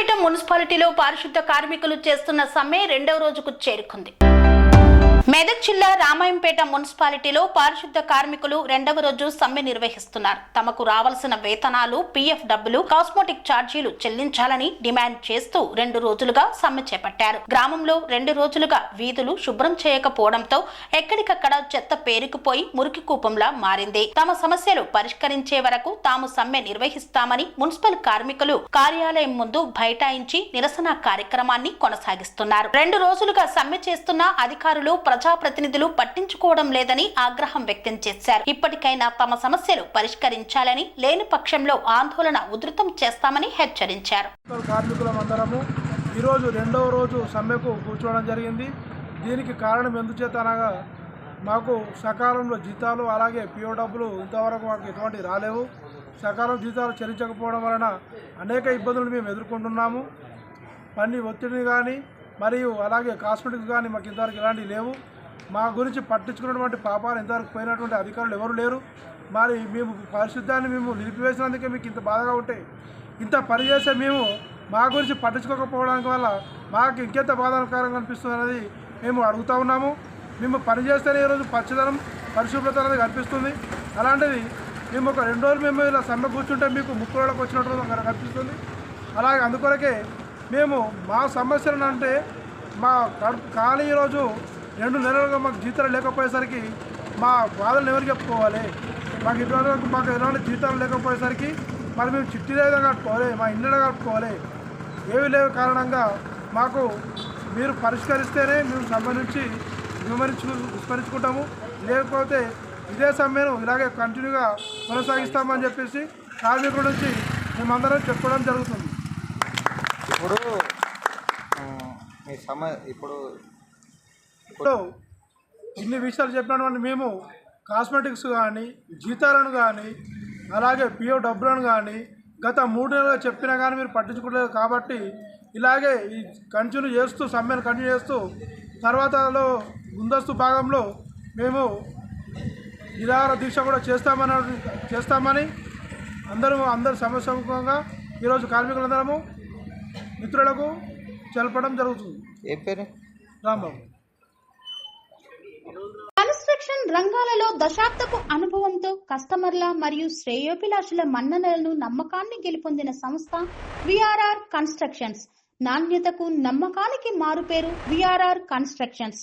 రామాయంపేట మున్సిపాలిటీలో పారిశుద్ధ కార్మికులు చేస్తున్న సమ్మె రెండవ రోజుకు చేరుకుంది. మెదక్ జిల్లా రామాయంపేట మున్సిపాలిటీలో పారిశుద్ధ కార్మికులు రెండవ రోజు సమ్మె నిర్వహిస్తున్నారు. తమకు రావాల్సిన వేతనాలు పీఎఫ్ డబ్బులు కాస్మోటిక్ ఛార్జీలు చెల్లించాలని డిమాండ్ చేస్తూ రెండు రోజులుగా సమ్మె చేపట్టారు. గ్రామంలో రెండు రోజులుగా వీధులు శుభ్రం చేయకపోవడంతో ఎక్కడికక్కడ చెత్త పేరుకుపోయి మురికి కూపంలా మారింది. తమ సమస్యలు పరిష్కరించే వరకు తాము సమ్మె నిర్వహిస్తామని మున్సిపల్ కార్మికులు కార్యాలయం ముందు బైఠాయించి నిరసన కార్యక్రమాన్ని కొనసాగిస్తున్నారు. రెండు రోజులుగా సమ్మె చేస్తున్న అధికారులు ప్రజాప్రతినిధులు పట్టించుకోవడం లేదని ఆగ్రహం వ్యక్తం చేశారు. ఇప్పటికైనా తమ సమస్యలు పరిష్కరించాలని లేని పక్షంలో ఆందోళన ఉధృతం చేస్తామని హెచ్చరించారు. కార్మికులమందరము ఈరోజు రెండవ రోజు సమ్మెకు కూర్చోవడం జరిగింది. దీనికి కారణం ఎందుచేత అనగా మాకు సకాలంలో జీతాలు అలాగే పిఓ డబ్బులు ఇంతవరకు మాకు ఎటువంటి రాలేవు. సకాలం జీతాలు చెల్లించకపోవడం వలన అనేక ఇబ్బందులు మేము ఎదుర్కొంటున్నాము. పని ఒత్తిడిని కానీ మరియు అలాగే కాస్మెటిక్స్ కానీ మాకు ఇంతవరకు ఇలాంటివి లేవు. మా గురించి పట్టించుకున్నటువంటి పాపాలు ఇంతవరకు పోయినటువంటి అధికారులు ఎవరు లేరు. మరి మేము పరిశుద్ధాన్ని మేము నిలిపివేసినందుకే మీకు ఇంత బాధగా ఉంటే ఇంత పని చేసే మేము మా గురించి పట్టించుకోకపోవడానికి వల్ల మాకు ఇంకెంత బాధాకరంగా అనిపిస్తుంది అనేది మేము అడుగుతా ఉన్నాము. మేము పని చేస్తేనే ఈరోజు పచ్చదనం పరిశుభ్రత అనేది కనిపిస్తుంది. అలాంటిది మేము ఒక రెండు రోజులు మేము ఇలా సమ్మె కూర్చుంటే మీకు ముక్కులోకి వచ్చినట్టు కనిపిస్తుంది. అలాగే అందుకొరకే మేము మా సమస్యలను అంటే మా కడుపు ఖాళీ రోజు రెండు నెలలుగా మాకు జీతాలు లేకపోయేసరికి మా బాధలు ఎవరు చెప్పుకోవాలి? మాకు ఇటువంటి మాకు ఎలాంటి జీతాలు లేకపోయేసరికి మరి మేము చిట్టి లేదా కట్టుకోవాలి మా ఇళ్ళలో కట్టుకోవాలి. ఏవి లేవు కారణంగా మాకు మీరు పరిష్కరిస్తేనే మేము సమ్మె నుంచి విమరించు విస్మరించుకుంటాము. లేకపోతే ఇదే సమ్మెను ఇలాగే కంటిన్యూగా కొనసాగిస్తామని చెప్పేసి కార్మికుల నుంచి మేమందరం చెప్పడం జరుగుతుంది. ఇప్పుడు మీ సమ ఇప్పుడు ఇప్పుడు ఇన్ని విషయాలు చెప్పినటువంటి మేము కాస్మెటిక్స్ కానీ జీతాలను కానీ అలాగే పిఓ డబ్బులను కానీ గత మూడు నెలలు చెప్పినా కానీ మీరు పట్టించుకోలేదు కాబట్టి ఇలాగే ఈ కంటిన్యూ చేస్తూ సమ్మెను కంటిన్యూ చేస్తూ తర్వాతలో ముందస్తు భాగంలో మేము నిరాహార దీక్ష కూడా చేస్తామని చేస్తామని అందరూ అందరు సమస్యముఖంగా ఈరోజు కార్మికులందరము మిత్రులకు తెలపడం జరుగుతుంది. ఏం పేరు? రాంబాబు. కన్స్ట్రక్షన్ రంగాలలో దశాబ్దపు అనుభవంతో కస్టమర్ల మరియు శ్రేయోభిలాషుల మన్ననలను నమ్మకాన్ని గెలుపొందిన సంస్థ విఆర్ఆర్ కన్స్ట్రక్షన్స్. నాణ్యతకు నమ్మకానికి మారుపేరు VRR constructions.